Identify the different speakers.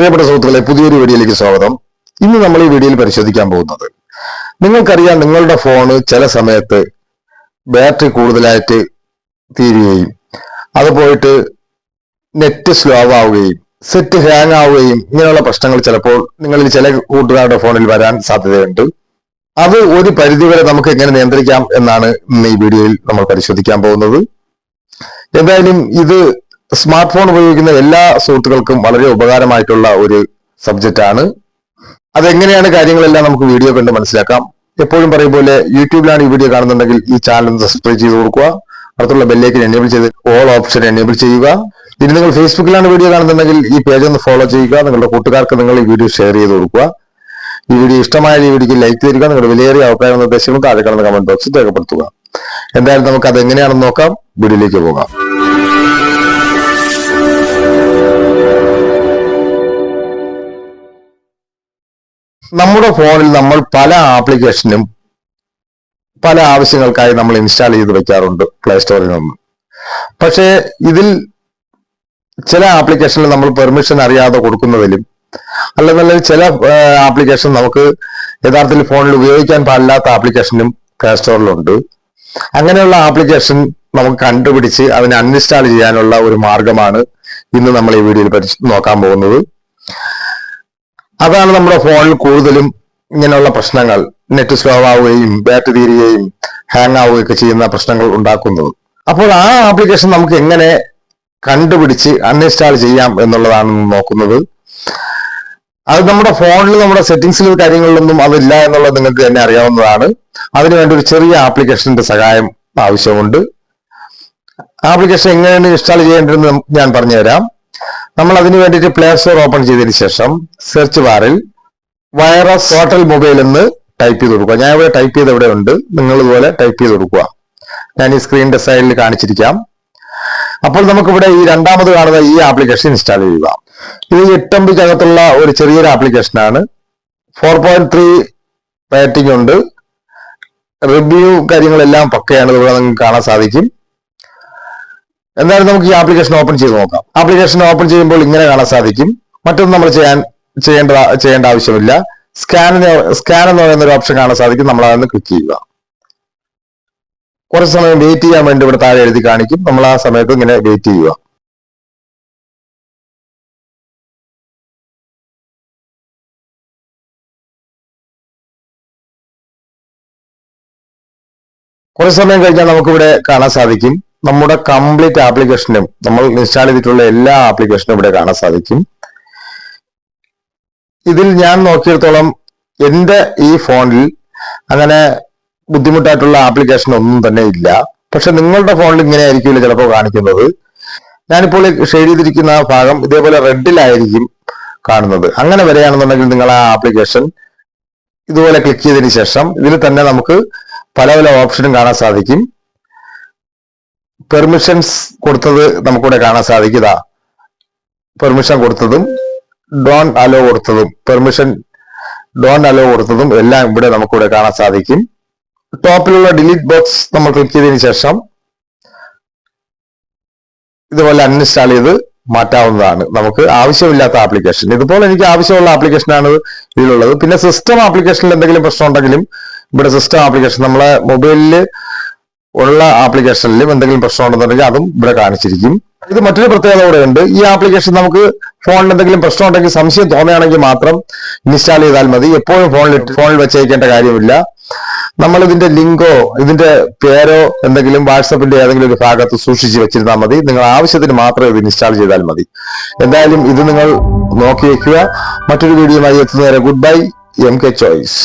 Speaker 1: പ്രിയപ്പെട്ട സുഹൃത്തുക്കളെ പുതിയൊരു വീഡിയോയിലേക്ക് സ്വാഗതം. ഇന്ന് നമ്മൾ ഈ വീഡിയോയിൽ പരിശോധിക്കാൻ പോകുന്നത് നിങ്ങൾക്കറിയാം നിങ്ങളുടെ ഫോണ് ചില സമയത്ത് ബാറ്ററി കൂടുതലായിട്ട് തീരുകയും അത് പോയിട്ട് നെറ്റ് സ്ലോ ആവുകയും സെറ്റ് ഹാങ് ആവുകയും ഇങ്ങനെയുള്ള പ്രശ്നങ്ങൾ ചിലപ്പോൾ നിങ്ങളിൽ ചില കൂട്ടുകാരുടെ ഫോണിൽ വരാൻ സാധ്യതയുണ്ട്. അത് ഒരു പരിധിവരെ നമുക്ക് എങ്ങനെ നിയന്ത്രിക്കാം എന്നാണ് ഇന്ന് ഈ വീഡിയോയിൽ നമ്മൾ പരിശോധിക്കാൻ പോകുന്നത്. എന്തായാലും ഇത് സ്മാർട്ട് ഫോൺ ഉപയോഗിക്കുന്ന എല്ലാ സുഹൃത്തുക്കൾക്കും വളരെ ഉപകാരമായിട്ടുള്ള ഒരു സബ്ജക്റ്റ് ആണ്. അതെങ്ങനെയാണ് കാര്യങ്ങളെല്ലാം നമുക്ക് വീഡിയോ കണ്ട് മനസ്സിലാക്കാം. എപ്പോഴും പറയും പോലെ യൂട്യൂബിലാണ് ഈ വീഡിയോ കാണുന്നുണ്ടെങ്കിൽ ഈ ചാനൽ സബ്സ്ക്രൈബ് ചെയ്ത് കൊടുക്കുക. അടുത്തുള്ള ബെല്ലേക്ക് എനേബിൾ ചെയ്ത് ഓൾ ഓപ്ഷൻ എനേബിൾ ചെയ്യുക. ഇനി നിങ്ങൾ ഫേസ്ബുക്കിലാണ് വീഡിയോ കാണുന്നുണ്ടെങ്കിൽ ഈ പേജ് ഒന്ന് ഫോളോ ചെയ്യുക. നിങ്ങളുടെ കൂട്ടുകാർക്ക് നിങ്ങൾ ഈ വീഡിയോ ഷെയർ ചെയ്ത് കൊടുക്കുക. ഈ വീഡിയോ ഇഷ്ടമായ ഈ വീഡിയോക്ക് ലൈക്ക് തരിക. നിങ്ങളുടെ വിലയേറിയ അഭിപ്രായ നിർദ്ദേശങ്ങളും താഴെ കാണുന്ന കമന്റ് ബോക്സിൽ രേഖപ്പെടുത്തുക. എന്തായാലും നമുക്ക് അത് എങ്ങനെയാണെന്ന് നോക്കാം. വീഡിയോയിലേക്ക് പോകാം. നമ്മുടെ ഫോണിൽ നമ്മൾ പല ആപ്ലിക്കേഷനും പല ആവശ്യങ്ങൾക്കായി നമ്മൾ ഇൻസ്റ്റാൾ ചെയ്ത് വെക്കാറുണ്ട് പ്ലേ സ്റ്റോറിൽ നിന്ന്. പക്ഷേ ഇതിൽ ചില ആപ്ലിക്കേഷനിൽ നമ്മൾ പെർമിഷൻ അറിയാതെ കൊടുക്കുന്നതിലും അല്ലെന്നല്ല ചില ആപ്ലിക്കേഷൻ നമുക്ക് യഥാർത്ഥത്തിൽ ഫോണിൽ ഉപയോഗിക്കാൻ പാടില്ലാത്ത ആപ്ലിക്കേഷനും പ്ലേ സ്റ്റോറിലുണ്ട് അങ്ങനെയുള്ള ആപ്ലിക്കേഷൻ നമുക്ക് കണ്ടുപിടിച്ച് അതിനെ അൺഇൻസ്റ്റാൾ ചെയ്യാനുള്ള ഒരു മാർഗമാണ് ഇന്ന് നമ്മൾ ഈ വീഡിയോയിൽ നോക്കാൻ പോകുന്നത്. അതാണ് നമ്മുടെ ഫോണിൽ കൂടുതലും ഇങ്ങനെയുള്ള പ്രശ്നങ്ങൾ. നെറ്റ് സ്ലോ ആവുകയും ബാറ്ററി തീരുകയും ഹാങ് ആവുകയൊക്കെ ചെയ്യുന്ന പ്രശ്നങ്ങൾ ഉണ്ടാക്കുന്നത്. അപ്പോൾ ആ ആപ്ലിക്കേഷൻ നമുക്ക് എങ്ങനെ കണ്ടുപിടിച്ച് അൺഇൻസ്റ്റാൾ ചെയ്യാം എന്നുള്ളതാണ് നോക്കുന്നത്. അത് നമ്മുടെ ഫോണിൽ നമ്മുടെ സെറ്റിംഗ്സിലും കാര്യങ്ങളിലൊന്നും അതില്ല എന്നുള്ളത് നിങ്ങൾക്ക് തന്നെ അറിയാവുന്നതാണ്. അതിനുവേണ്ടി ഒരു ചെറിയ ആപ്ലിക്കേഷന്റെ സഹായം ആവശ്യമുണ്ട്. ആപ്ലിക്കേഷൻ എങ്ങനെയാണ് ഇൻസ്റ്റാൾ ചെയ്യേണ്ടതെന്ന് ഞാൻ പറഞ്ഞുതരാം. നമ്മൾ അതിന് വേണ്ടിയിട്ട് പ്ലേ സ്റ്റോർ ഓപ്പൺ ചെയ്തതിന് ശേഷം സെർച്ച് ബാറിൽ വൈറസ് ഹോട്ടൽ മൊബൈൽ എന്ന് ടൈപ്പ് ചെയ്ത് കൊടുക്കുക. ഞാൻ ഇവിടെ ടൈപ്പ് ചെയ്ത് ഇവിടെ ഉണ്ട് നിങ്ങൾ ഇതുപോലെ ടൈപ്പ് ചെയ്ത് കൊടുക്കുക. ഞാൻ ഈ സ്ക്രീനിന്റെ സൈഡിൽ കാണിച്ചിരിക്കാം. അപ്പോൾ നമുക്കിവിടെ ഈ രണ്ടാമത് കാണുന്ന ഈ ആപ്ലിക്കേഷൻ ഇൻസ്റ്റാൾ ചെയ്യുക. ഇത് എട്ടമ്പിക്കകത്തുള്ള ഒരു ചെറിയൊരു ആപ്ലിക്കേഷനാണ് ഫോർ പോയിന്റ് ത്രീ റേറ്റിംഗ് ഉണ്ട്. റിവ്യൂ കാര്യങ്ങളെല്ലാം പക്കയാണ്. ഇവിടെ നിങ്ങൾക്ക് കാണാൻ സാധിക്കും. എന്തായാലും നമുക്ക് ഈ ആപ്ലിക്കേഷൻ ഓപ്പൺ ചെയ്ത് നോക്കാം. ആപ്ലിക്കേഷൻ ഓപ്പൺ ചെയ്യുമ്പോൾ ഇങ്ങനെ കാണാൻ സാധിക്കും. മറ്റൊന്നും നമ്മൾ ചെയ്യാൻ ചെയ്യേണ്ട ചെയ്യേണ്ട ആവശ്യമില്ല. സ്കാനിന് സ്കാൻ എന്ന് പറയുന്ന ഒരു ഓപ്ഷൻ കാണാൻ സാധിക്കും. നമ്മൾ അതൊന്ന് ക്ലിക്ക് ചെയ്യുക. കുറച്ച് സമയം വെയിറ്റ് ചെയ്യാൻ വേണ്ടി ഇവിടെ താഴെ എഴുതി കാണിക്കും. നമ്മൾ ആ സമയത്ത് ഇങ്ങനെ വെയിറ്റ് ചെയ്യുക. കുറച്ച് സമയം കഴിഞ്ഞാൽ നമുക്കിവിടെ കാണാൻ സാധിക്കും. നമ്മുടെ കംപ്ലീറ്റ് ആപ്ലിക്കേഷനും നമ്മൾ ഇൻസ്റ്റാൾ ചെയ്തിട്ടുള്ള എല്ലാ ആപ്ലിക്കേഷനും ഇവിടെ കാണാൻ സാധിക്കും. ഇതിൽ ഞാൻ നോക്കിയിടത്തോളം എന്റെ ഈ ഫോണിൽ അങ്ങനെ ബുദ്ധിമുട്ടായിട്ടുള്ള ആപ്ലിക്കേഷൻ ഒന്നും തന്നെ ഇല്ല. പക്ഷെ നിങ്ങളുടെ ഫോണിൽ ഇങ്ങനെ ആയിരിക്കില്ല ചിലപ്പോൾ കാണിക്കുന്നത്. ഞാനിപ്പോൾ ഷെയ്ഡ് ചെയ്തിരിക്കുന്ന ആ ഭാഗം ഇതേപോലെ റെഡിലായിരിക്കും കാണുന്നത്. അങ്ങനെ വരികയാണെന്നുണ്ടെങ്കിൽ നിങ്ങൾ ആ ആപ്ലിക്കേഷൻ ഇതുപോലെ ക്ലിക്ക് ചെയ്തതിന് ശേഷം ഇതിൽ തന്നെ നമുക്ക് പല പല ഓപ്ഷനും കാണാൻ സാധിക്കും. പെർമിഷൻസ് കൊടുത്തത് നമുക്കിവിടെ കാണാൻ സാധിക്കുക പെർമിഷൻ കൊടുത്തതും ഡോൺ അലോ കൊടുത്തതും പെർമിഷൻ ഡോൺ അലോ കൊടുത്തതും എല്ലാം ഇവിടെ നമുക്കിവിടെ കാണാൻ സാധിക്കും. ടോപ്പിലുള്ള ഡിലീറ്റ് ബോക്സ് നമ്മൾ ക്ലിക്ക് ചെയ്തതിന് ശേഷം ഇതുപോലെ അൺഇൻസ്റ്റാൾ ചെയ്ത് മാറ്റാവുന്നതാണ്. നമുക്ക് ആവശ്യമില്ലാത്ത ആപ്ലിക്കേഷൻ ഇതുപോലെ എനിക്ക് ആവശ്യമുള്ള ആപ്ലിക്കേഷനാണ് ഇതിലുള്ളത്. പിന്നെ സിസ്റ്റം ആപ്ലിക്കേഷനിൽ എന്തെങ്കിലും പ്രശ്നം ഉണ്ടെങ്കിലും ഇവിടെ സിസ്റ്റം ആപ്ലിക്കേഷൻ നമ്മളെ മൊബൈലിൽ ഉള്ള ആപ്ലിക്കേഷനിലും എന്തെങ്കിലും പ്രശ്നം ഉണ്ടെന്നുണ്ടെങ്കിൽ അതും ഇവിടെ കാണിച്ചിരിക്കും. ഇത് മറ്റൊരു പ്രത്യേകത കൂടെ ഉണ്ട്. ഈ ആപ്ലിക്കേഷൻ നമുക്ക് ഫോണിൽ എന്തെങ്കിലും പ്രശ്നം ഉണ്ടെങ്കിൽ സംശയം തോന്നുകയാണെങ്കിൽ മാത്രം ഇൻസ്റ്റാൾ ചെയ്താൽ മതി. എപ്പോഴും ഫോണിൽ ഫോണിൽ വെച്ചേക്കേണ്ട കാര്യമില്ല. നമ്മൾ ഇതിന്റെ ലിങ്കോ ഇതിന്റെ പേരോ എന്തെങ്കിലും വാട്സപ്പിന്റെ ഏതെങ്കിലും ഒരു ഭാഗത്ത് സൂക്ഷിച്ച് വെച്ചിരുന്നാൽ മതി. നിങ്ങൾ ആവശ്യത്തിന് മാത്രം ഇത് ഇൻസ്റ്റാൾ ചെയ്താൽ മതി. എന്തായാലും ഇത് നിങ്ങൾ നോക്കി വെക്കുക. മറ്റൊരു വീഡിയോയുമായി എത്തുന്നവരെ good bye M K choice